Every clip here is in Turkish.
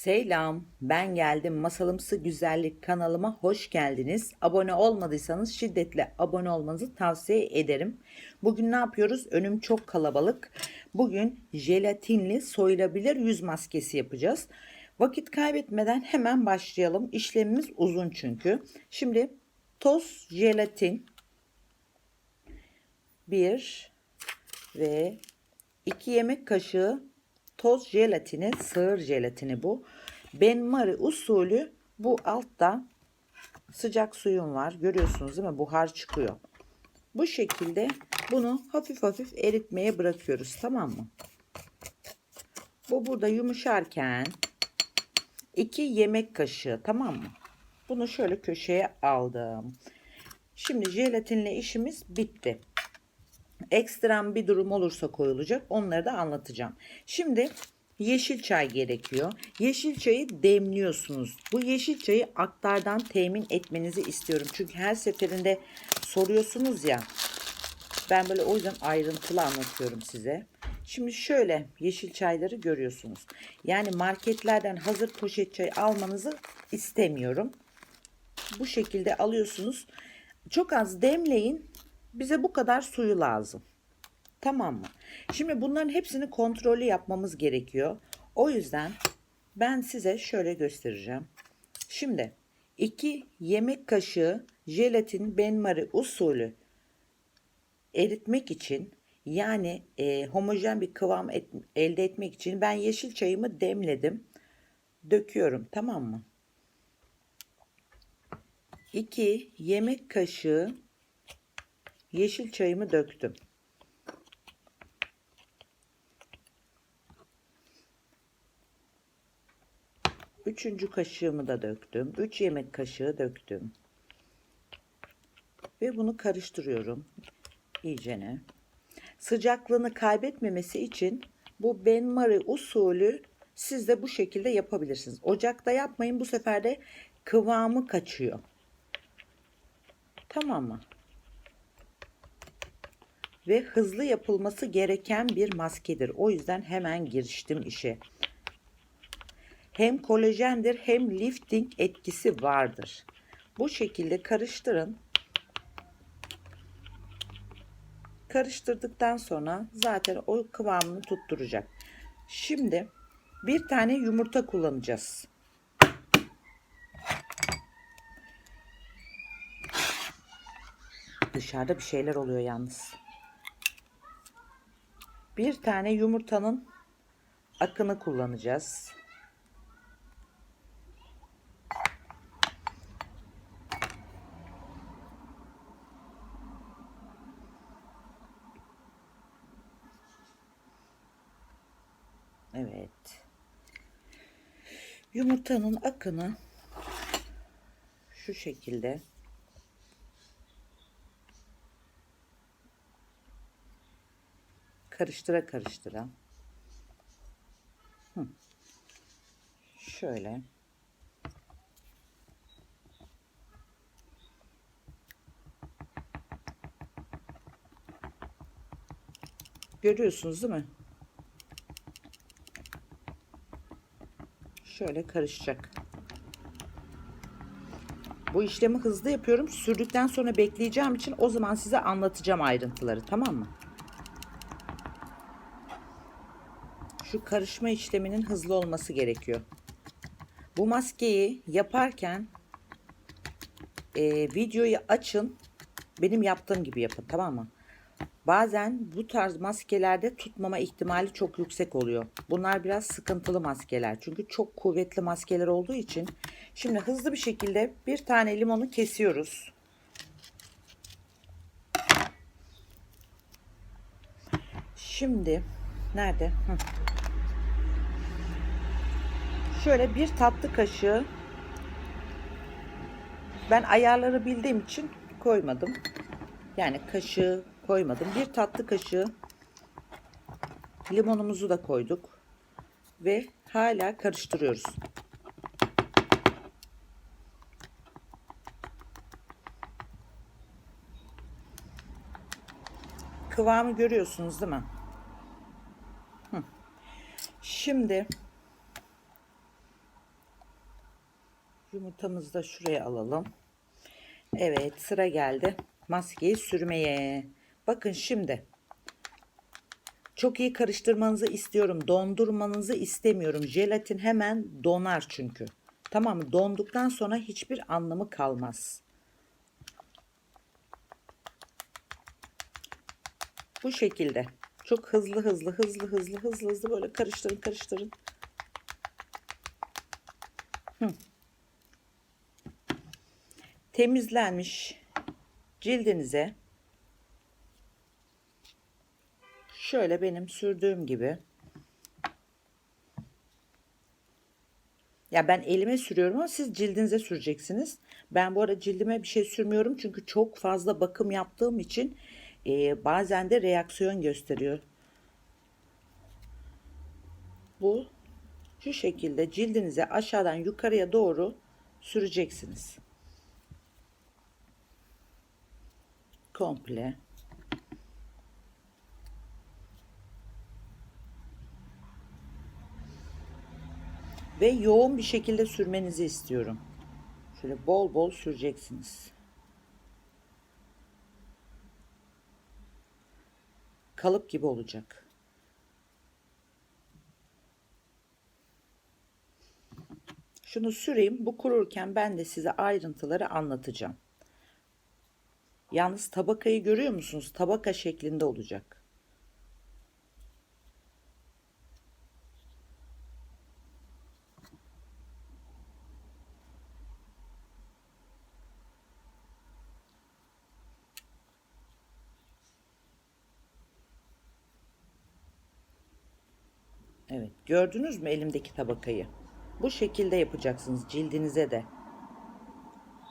Selam, ben geldim. Masalımsı Güzellik kanalıma hoş geldiniz. Abone olmadıysanız şiddetle abone olmanızı tavsiye ederim. Bugün ne yapıyoruz? Önüm çok kalabalık. Bugün jelatinli soyulabilir yüz maskesi yapacağız. Vakit kaybetmeden hemen başlayalım. İşlemimiz uzun çünkü. Şimdi toz jelatin 1 ve 2 yemek kaşığı toz jelatini, sığır jelatini bu. Benmari usulü bu altta sıcak suyum var. Görüyorsunuz değil mi? Buhar çıkıyor. Bu şekilde bunu hafif hafif eritmeye bırakıyoruz. Tamam mı? Bu burada yumuşarken 2 yemek kaşığı tamam mı? Bunu şöyle köşeye aldım. Şimdi jelatinle işimiz bitti ekstrem bir durum olursa koyulacak. Onları da anlatacağım. Şimdi yeşil çay gerekiyor. Yeşil çayı demliyorsunuz. Bu yeşil çayı aktardan temin etmenizi istiyorum. Çünkü her seferinde soruyorsunuz ya. Ben böyle o yüzden ayrıntılı anlatıyorum size. Şimdi şöyle yeşil çayları görüyorsunuz. Yani marketlerden hazır poşet çay almanızı istemiyorum. Bu şekilde alıyorsunuz. Çok az demleyin. Bize bu kadar suyu lazım. Tamam mı? Şimdi bunların hepsini kontrollü yapmamız gerekiyor. O yüzden ben size şöyle göstereceğim. Şimdi 2 yemek kaşığı jelatin benmari usulü eritmek için yani e, homojen bir kıvam et, elde etmek için ben yeşil çayımı demledim. Döküyorum tamam mı? 2 yemek kaşığı yeşil çayımı döktüm. Üçüncü kaşığımı da döktüm. Üç yemek kaşığı döktüm. Ve bunu karıştırıyorum. iyicene. Sıcaklığını kaybetmemesi için bu benmari usulü siz de bu şekilde yapabilirsiniz. Ocakta yapmayın bu sefer de kıvamı kaçıyor. Tamam mı? Ve hızlı yapılması gereken bir maskedir. O yüzden hemen giriştim işe. Hem kolajendir hem lifting etkisi vardır. Bu şekilde karıştırın. Karıştırdıktan sonra zaten o kıvamını tutturacak. Şimdi bir tane yumurta kullanacağız. Dışarıda bir şeyler oluyor yalnız bir tane yumurtanın akını kullanacağız. Evet. Yumurtanın akını şu şekilde karıştıra karıştıra şöyle görüyorsunuz değil mi? Şöyle karışacak. Bu işlemi hızlı yapıyorum. Sürdükten sonra bekleyeceğim için o zaman size anlatacağım ayrıntıları. Tamam mı? Şu karışma işleminin hızlı olması gerekiyor. Bu maskeyi yaparken e, videoyu açın. Benim yaptığım gibi yapın tamam mı? Bazen bu tarz maskelerde tutmama ihtimali çok yüksek oluyor. Bunlar biraz sıkıntılı maskeler. Çünkü çok kuvvetli maskeler olduğu için. Şimdi hızlı bir şekilde bir tane limonu kesiyoruz. Şimdi nerede? Hı. Şöyle bir tatlı kaşığı ben ayarları bildiğim için koymadım. Yani kaşığı koymadım. Bir tatlı kaşığı limonumuzu da koyduk. Ve hala karıştırıyoruz. Kıvamı görüyorsunuz değil mi? Şimdi Yumurtamızı da şuraya alalım. Evet sıra geldi maskeyi sürmeye. Bakın şimdi çok iyi karıştırmanızı istiyorum. Dondurmanızı istemiyorum. Jelatin hemen donar çünkü. Tamam mı? Donduktan sonra hiçbir anlamı kalmaz. Bu şekilde. Çok hızlı hızlı hızlı hızlı hızlı hızlı böyle karıştırın karıştırın. Hı. Temizlenmiş cildinize şöyle benim sürdüğüm gibi ya ben elime sürüyorum ama siz cildinize süreceksiniz. Ben bu arada cildime bir şey sürmüyorum çünkü çok fazla bakım yaptığım için e, bazen de reaksiyon gösteriyor. Bu şu şekilde cildinize aşağıdan yukarıya doğru süreceksiniz. Komple. Ve yoğun bir şekilde sürmenizi istiyorum. Şöyle bol bol süreceksiniz. Kalıp gibi olacak. Şunu süreyim. Bu kururken ben de size ayrıntıları anlatacağım. Yalnız tabakayı görüyor musunuz? Tabaka şeklinde olacak. Evet, gördünüz mü elimdeki tabakayı? Bu şekilde yapacaksınız cildinize de.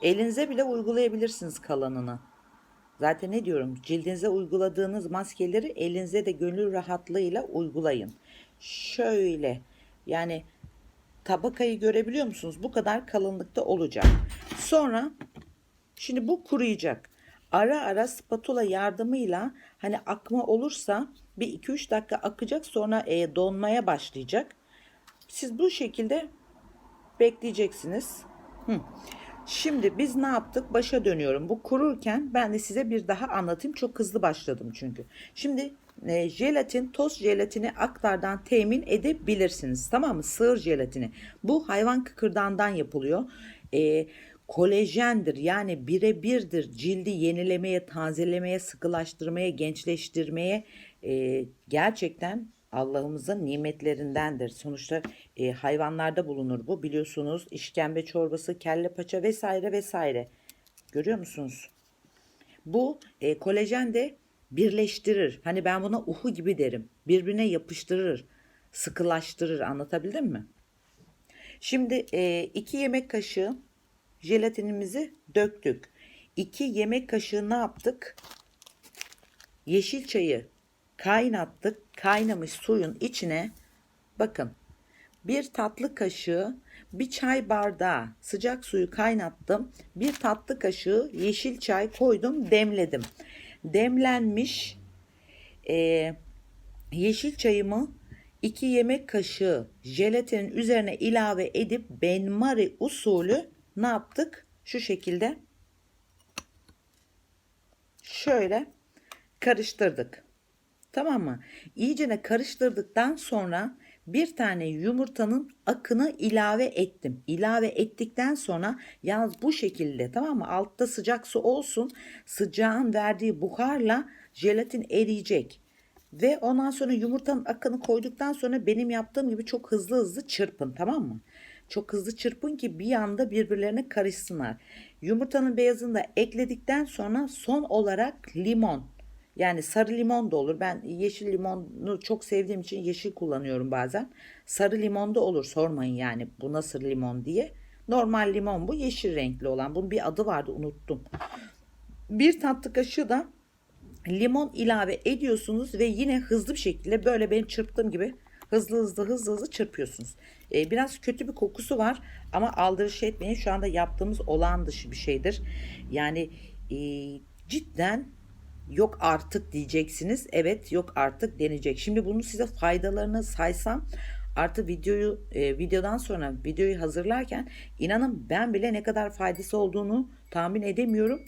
Elinize bile uygulayabilirsiniz kalanını. Zaten ne diyorum? Cildinize uyguladığınız maskeleri elinize de gönül rahatlığıyla uygulayın. Şöyle yani tabakayı görebiliyor musunuz? Bu kadar kalınlıkta olacak. Sonra şimdi bu kuruyacak. Ara ara spatula yardımıyla hani akma olursa bir 2-3 dakika akacak sonra e, donmaya başlayacak. Siz bu şekilde bekleyeceksiniz. Hı. Şimdi biz ne yaptık? Başa dönüyorum. Bu kururken ben de size bir daha anlatayım. Çok hızlı başladım çünkü. Şimdi e, jelatin, toz jelatini aktardan temin edebilirsiniz. Tamam mı? Sığır jelatini. Bu hayvan kıkırdağından yapılıyor. E, kolajendir yani birebirdir cildi yenilemeye, tazelemeye, sıkılaştırmaya, gençleştirmeye e, gerçekten Allah'ımızın nimetlerindendir. Sonuçta e, hayvanlarda bulunur bu. Biliyorsunuz işkembe çorbası, kelle paça vesaire vesaire. Görüyor musunuz? Bu e, kolajen de birleştirir. Hani ben buna uhu gibi derim. Birbirine yapıştırır, sıkılaştırır. Anlatabildim mi? Şimdi 2 e, yemek kaşığı jelatinimizi döktük. 2 yemek kaşığı ne yaptık? Yeşil çayı kaynattık. Kaynamış suyun içine bakın bir tatlı kaşığı bir çay bardağı sıcak suyu kaynattım. Bir tatlı kaşığı yeşil çay koydum demledim. Demlenmiş e, yeşil çayımı 2 yemek kaşığı jelatinin üzerine ilave edip benmari usulü ne yaptık? Şu şekilde şöyle karıştırdık. Tamam mı? İyicene karıştırdıktan sonra bir tane yumurtanın akını ilave ettim. İlave ettikten sonra yalnız bu şekilde tamam mı? Altta sıcak su olsun. Sıcağın verdiği buharla jelatin eriyecek. Ve ondan sonra yumurtanın akını koyduktan sonra benim yaptığım gibi çok hızlı hızlı çırpın tamam mı? Çok hızlı çırpın ki bir anda birbirlerine karışsınlar. Yumurtanın beyazını da ekledikten sonra son olarak limon yani sarı limon da olur. Ben yeşil limonu çok sevdiğim için yeşil kullanıyorum bazen. Sarı limon da olur. Sormayın yani bu nasıl limon diye. Normal limon bu. Yeşil renkli olan. Bunun bir adı vardı unuttum. Bir tatlı kaşığı da limon ilave ediyorsunuz ve yine hızlı bir şekilde böyle benim çırptığım gibi hızlı hızlı hızlı hızlı çırpıyorsunuz. Ee, biraz kötü bir kokusu var ama aldırış etmeyin. Şu anda yaptığımız olağan dışı bir şeydir. Yani e, cidden yok artık diyeceksiniz. Evet yok artık denecek. Şimdi bunu size faydalarını saysam Artı videoyu e, videodan sonra videoyu hazırlarken inanın ben bile ne kadar faydası olduğunu tahmin edemiyorum.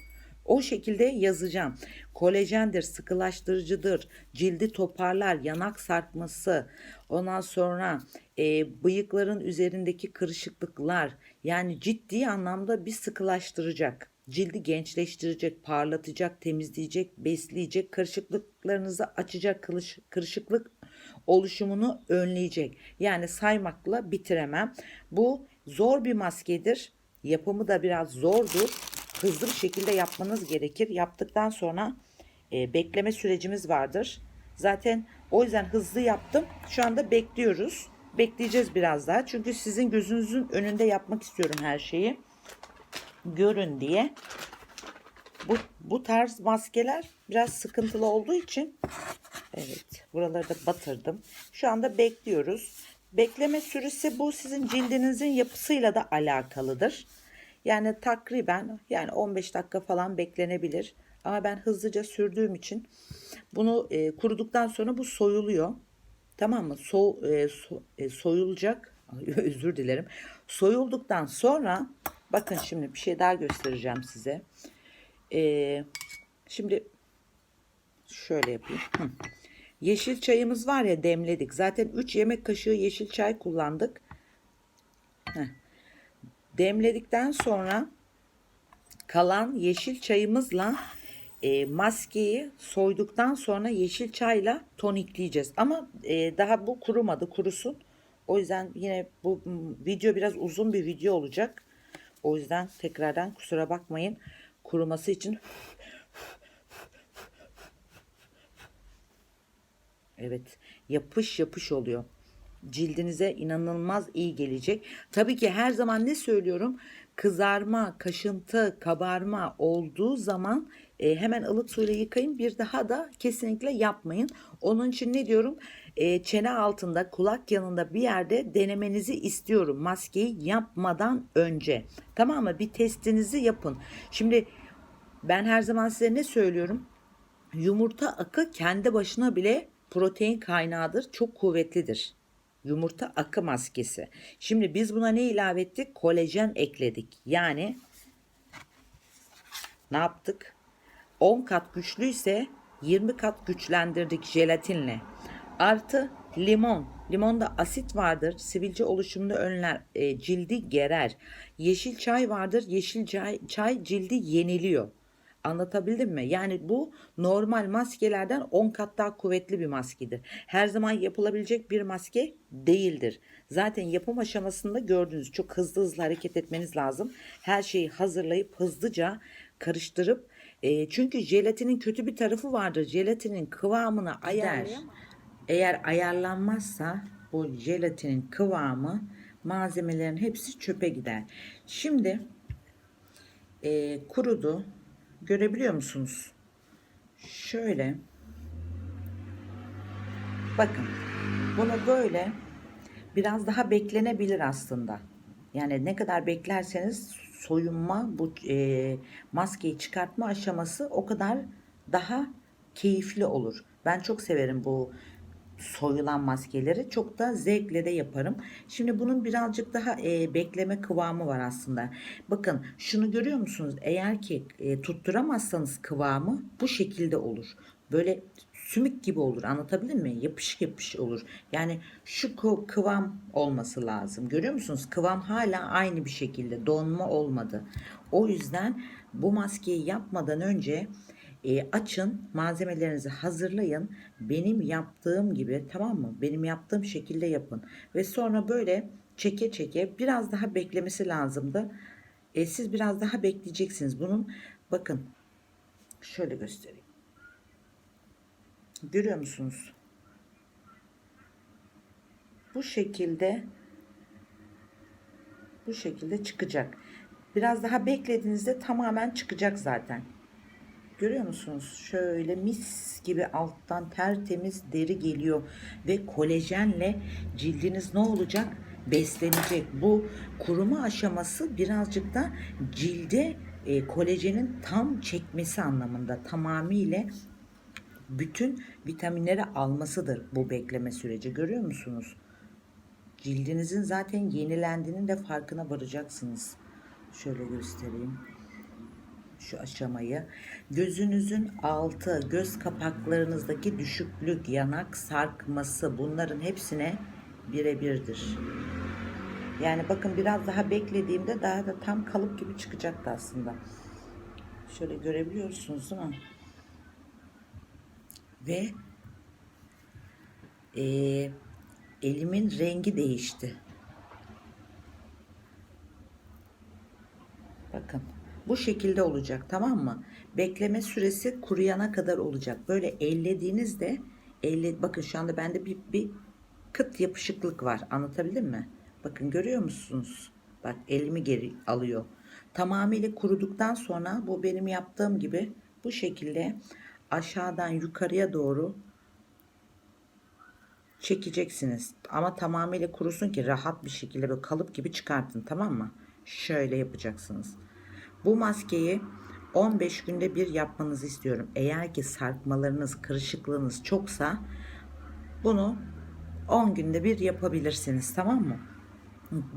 O şekilde yazacağım. Kolajendir, sıkılaştırıcıdır, cildi toparlar, yanak sarkması, ondan sonra e, bıyıkların üzerindeki kırışıklıklar yani ciddi anlamda bir sıkılaştıracak. Cildi gençleştirecek, parlatacak, temizleyecek, besleyecek, kırışıklıklarınızı açacak, kırış- kırışıklık oluşumunu önleyecek. Yani saymakla bitiremem. Bu zor bir maskedir. Yapımı da biraz zordur. Hızlı bir şekilde yapmanız gerekir. Yaptıktan sonra e, bekleme sürecimiz vardır. Zaten o yüzden hızlı yaptım. Şu anda bekliyoruz. Bekleyeceğiz biraz daha. Çünkü sizin gözünüzün önünde yapmak istiyorum her şeyi. Görün diye. Bu, bu tarz maskeler biraz sıkıntılı olduğu için Evet, buraları da batırdım. Şu anda bekliyoruz. Bekleme süresi bu sizin cildinizin yapısıyla da alakalıdır. Yani takriben yani 15 dakika falan beklenebilir. Ama ben hızlıca sürdüğüm için bunu e, kuruduktan sonra bu soyuluyor. Tamam mı? So, e, so- e, soyulacak. Özür dilerim. Soyulduktan sonra bakın şimdi bir şey daha göstereceğim size. E, şimdi şöyle yapayım. Hı. Yeşil çayımız var ya demledik. Zaten 3 yemek kaşığı yeşil çay kullandık. Heh. Demledikten sonra kalan yeşil çayımızla e, maskeyi soyduktan sonra yeşil çayla tonikleyeceğiz. Ama e, daha bu kurumadı, kurusun. O yüzden yine bu video biraz uzun bir video olacak. O yüzden tekrardan kusura bakmayın. Kuruması için Evet, yapış yapış oluyor. Cildinize inanılmaz iyi gelecek. Tabii ki her zaman ne söylüyorum? Kızarma, kaşıntı, kabarma olduğu zaman e, hemen ılık suyla yıkayın. Bir daha da kesinlikle yapmayın. Onun için ne diyorum? E, çene altında, kulak yanında bir yerde denemenizi istiyorum. Maskeyi yapmadan önce. Tamam mı? Bir testinizi yapın. Şimdi ben her zaman size ne söylüyorum? Yumurta akı kendi başına bile protein kaynağıdır. Çok kuvvetlidir. Yumurta akı maskesi. Şimdi biz buna ne ilave ettik? Kolajen ekledik. Yani ne yaptık? 10 kat güçlüyse 20 kat güçlendirdik jelatinle. Artı limon. Limonda asit vardır. Sivilce oluşumunu önler. e, cildi gerer. Yeşil çay vardır. Yeşil çay, çay cildi yeniliyor. Anlatabildim mi? Yani bu normal maskelerden 10 kat daha kuvvetli bir maskedir. Her zaman yapılabilecek bir maske değildir. Zaten yapım aşamasında gördüğünüz çok hızlı hızlı hareket etmeniz lazım. Her şeyi hazırlayıp hızlıca karıştırıp e, çünkü jelatinin kötü bir tarafı vardır. Jelatinin kıvamını ayar. Eğer ayarlanmazsa bu jelatinin kıvamı malzemelerin hepsi çöpe gider. Şimdi e, kurudu. Görebiliyor musunuz? Şöyle. Bakın. Bunu böyle biraz daha beklenebilir aslında. Yani ne kadar beklerseniz soyunma bu e, maskeyi çıkartma aşaması o kadar daha keyifli olur. Ben çok severim bu soyulan maskeleri. Çok da zevkle de yaparım. Şimdi bunun birazcık daha e, bekleme kıvamı var aslında. Bakın şunu görüyor musunuz? Eğer ki e, tutturamazsanız kıvamı bu şekilde olur. Böyle sümük gibi olur. Anlatabildim mi? Yapışık yapış olur. Yani şu kı- kıvam olması lazım. Görüyor musunuz? Kıvam hala aynı bir şekilde. Donma olmadı. O yüzden bu maskeyi yapmadan önce e, açın malzemelerinizi hazırlayın. Benim yaptığım gibi tamam mı? Benim yaptığım şekilde yapın. Ve sonra böyle çeke çeke biraz daha beklemesi lazımdı. E, siz biraz daha bekleyeceksiniz bunun. Bakın şöyle göstereyim. Görüyor musunuz? Bu şekilde bu şekilde çıkacak. Biraz daha beklediğinizde tamamen çıkacak zaten Görüyor musunuz? Şöyle mis gibi alttan tertemiz deri geliyor ve kolajenle cildiniz ne olacak? Beslenecek. Bu kuruma aşaması birazcık da cilde e, kolajenin tam çekmesi anlamında tamamıyla bütün vitaminleri almasıdır bu bekleme süreci. Görüyor musunuz? Cildinizin zaten yenilendiğinin de farkına varacaksınız. Şöyle göstereyim şu aşamayı. Gözünüzün altı, göz kapaklarınızdaki düşüklük, yanak sarkması bunların hepsine birebirdir. Yani bakın biraz daha beklediğimde daha da tam kalıp gibi çıkacaktı aslında. Şöyle görebiliyorsunuz değil mi? Ve eee, elimin rengi değişti. Bakın bu şekilde olacak tamam mı? Bekleme süresi kuruyana kadar olacak. Böyle ellediğinizde elle bakın şu anda bende bir, bir kıt yapışıklık var. Anlatabildim mi? Bakın görüyor musunuz? Bak elimi geri alıyor. Tamamıyla kuruduktan sonra bu benim yaptığım gibi bu şekilde aşağıdan yukarıya doğru çekeceksiniz. Ama tamamıyla kurusun ki rahat bir şekilde böyle kalıp gibi çıkartın tamam mı? Şöyle yapacaksınız. Bu maskeyi 15 günde bir yapmanızı istiyorum. Eğer ki sarkmalarınız, kırışıklığınız çoksa bunu 10 günde bir yapabilirsiniz tamam mı?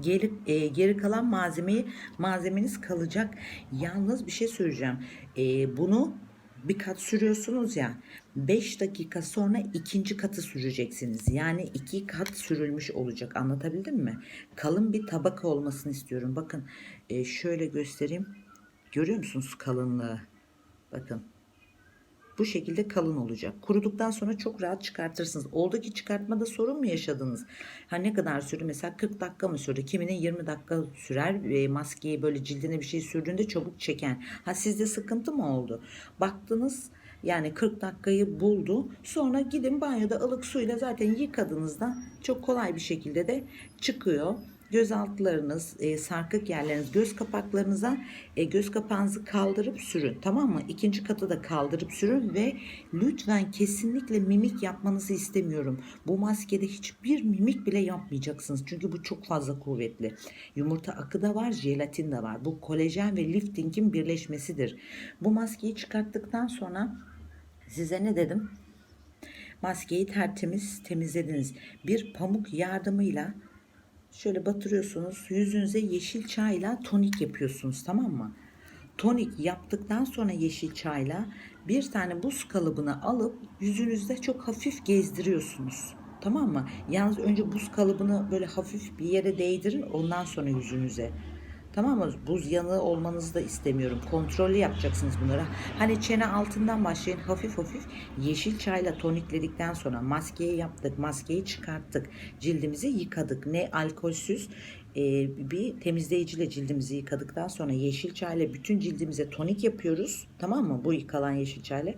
Geri, e, geri kalan malzemeyi malzemeniz kalacak. Yalnız bir şey söyleyeceğim. E, bunu bir kat sürüyorsunuz ya 5 dakika sonra ikinci katı süreceksiniz. Yani iki kat sürülmüş olacak. Anlatabildim mi? Kalın bir tabaka olmasını istiyorum. Bakın e, şöyle göstereyim. Görüyor musunuz kalınlığı? Bakın. Bu şekilde kalın olacak. Kuruduktan sonra çok rahat çıkartırsınız. Oldu ki çıkartmada sorun mu yaşadınız? Ha ne kadar sürdü? Mesela 40 dakika mı sürdü? Kiminin 20 dakika sürer. E, maskeyi böyle cildine bir şey sürdüğünde çabuk çeken. Ha sizde sıkıntı mı oldu? Baktınız yani 40 dakikayı buldu. Sonra gidin banyoda ılık suyla zaten yıkadığınızda çok kolay bir şekilde de çıkıyor göz altlarınız, e, sarkık yerleriniz, göz kapaklarınıza e, göz kapağınızı kaldırıp sürün. Tamam mı? İkinci katı da kaldırıp sürün ve lütfen kesinlikle mimik yapmanızı istemiyorum. Bu maskede hiçbir mimik bile yapmayacaksınız. Çünkü bu çok fazla kuvvetli. Yumurta akı da var, jelatin de var. Bu kolajen ve liftingin birleşmesidir. Bu maskeyi çıkarttıktan sonra size ne dedim? Maskeyi tertemiz temizlediniz. Bir pamuk yardımıyla Şöyle batırıyorsunuz. Yüzünüze yeşil çayla tonik yapıyorsunuz tamam mı? Tonik yaptıktan sonra yeşil çayla bir tane buz kalıbını alıp yüzünüzde çok hafif gezdiriyorsunuz. Tamam mı? Yalnız önce buz kalıbını böyle hafif bir yere değdirin ondan sonra yüzünüze. Tamam mı? Buz yanığı olmanızı da istemiyorum. Kontrollü yapacaksınız bunları. Hani çene altından başlayın hafif hafif yeşil çayla tonikledikten sonra maskeyi yaptık. Maskeyi çıkarttık. Cildimizi yıkadık. Ne alkolsüz e, bir temizleyiciyle cildimizi yıkadıktan sonra yeşil çayla bütün cildimize tonik yapıyoruz. Tamam mı? Bu yıkalan yeşil çayla.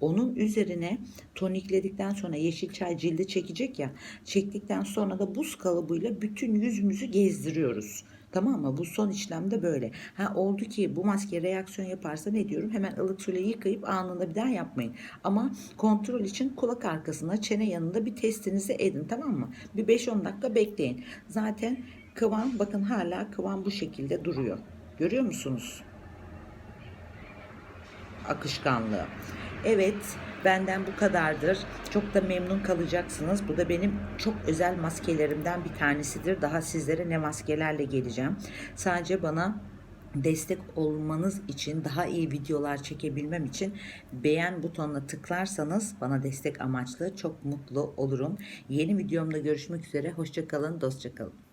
Onun üzerine tonikledikten sonra yeşil çay cildi çekecek ya. Çektikten sonra da buz kalıbıyla bütün yüzümüzü gezdiriyoruz. Tamam mı? Bu son işlemde böyle. Ha oldu ki bu maske reaksiyon yaparsa ne diyorum? Hemen ılık suyla yıkayıp anında bir daha yapmayın. Ama kontrol için kulak arkasına, çene yanında bir testinizi edin. Tamam mı? Bir 5-10 dakika bekleyin. Zaten kıvam bakın hala kıvam bu şekilde duruyor. Görüyor musunuz? akışkanlığı. Evet, benden bu kadardır. Çok da memnun kalacaksınız. Bu da benim çok özel maskelerimden bir tanesidir. Daha sizlere ne maskelerle geleceğim. Sadece bana destek olmanız için daha iyi videolar çekebilmem için beğen butonuna tıklarsanız bana destek amaçlı çok mutlu olurum. Yeni videomda görüşmek üzere. Hoşçakalın, dostça kalın.